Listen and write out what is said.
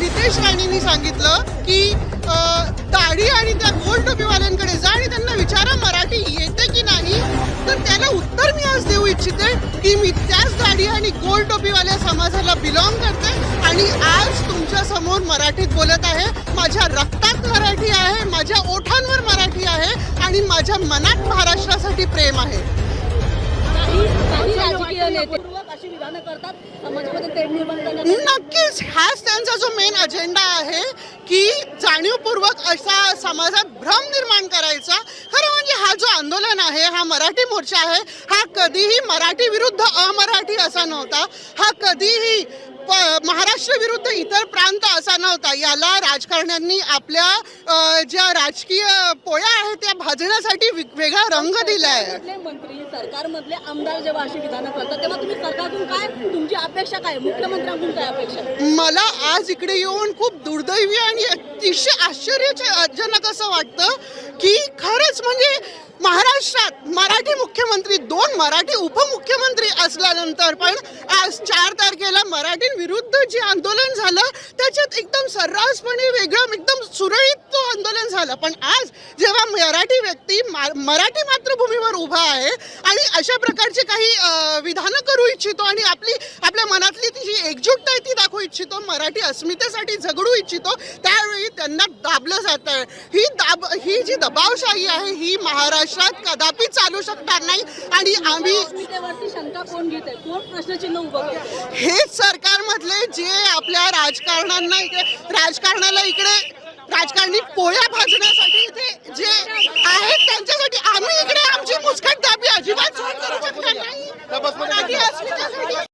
नितेश राणेंनी सांगितलं की दाढी आणि त्या गोल टोपीवाल्यांकडे जा आणि त्यांना विचारा मराठी येते की नाही. तर त्याला उत्तर मी आज देऊ इच्छिते की मी त्याच दाढी आणि गोल टोपीवाल्या समाजाला बिलॉंग करते आणि आज तुमच्यासमोर मराठीत बोलत आहे. माझ्या रक्तात मराठी आहे माझ्या ओठांवर मराठी आहे आणि माझ्या मनात महाराष्ट्रासाठी प्रेम आहे. नक्कीच. हाच त्यांचा जो मेन अजेंडा आहे की जाणीवपूर्वक असा समाजात भ्रम निर्माण करायचा. खरं म्हणजे हा जो आंदोलन आहे हा मराठी मोर्चा आहे हा कधीही मराठी विरुद्ध अमराठी असा नव्हता. हा कधीही महाराष्ट्र विरुद्ध इतर प्रांत असा नव्हता. याला राजकारण्यांनी आपल्या ज्या राजकीय पोळ्या आहेत त्या भाजण्यासाठी वेगळा रंग दिलाय. सरकारमधले मंत्री सरकारमधले आमदार जेव्हा अशी विधानं करतात तेव्हा तुम्ही सरकारतून काय तुमची अपेक्षा काय? मुख्यमंत्र्यांकडून काय अपेक्षा आहे? मला आज इकडे येऊन खूप दुर्दैवी आणि अतिशय आश्चर्यजनक असं वाटतं की खरंच म्हणजे महाराष्ट्रात मराठी मुख्यमंत्री दोन मराठी उपमुख्यमंत्री असल्यानंतर पण आज चार तारखेला मराठींविरुद्ध जे आंदोलन झालं त्याच्यात एकदम सर्रासपणे वेगळं एकदम सुरळीत झालं. पण आज जेव्हा मराठी व्यक्ती मराठी मातृभूमीवर उभा आहे आणि अशा प्रकारचे काही विधानं करू इच्छितो आणि आपली आपल्या मनातली ती जी एकजूटता आहे ती दाखवू इच्छितो मराठी अस्मितेसाठी झगडू इच्छितो त्यावेळी त्यांना दाबलं जात. आहे ही दाब ही जी दबावशाही आहे ही महाराष्ट्रात कदापि चालू शकणार नाही आणि आम्ही हेच सरकारमधले जे आपल्या राजकारणांना इकडे राजकारणाला इकडे त्यांच्यासाठी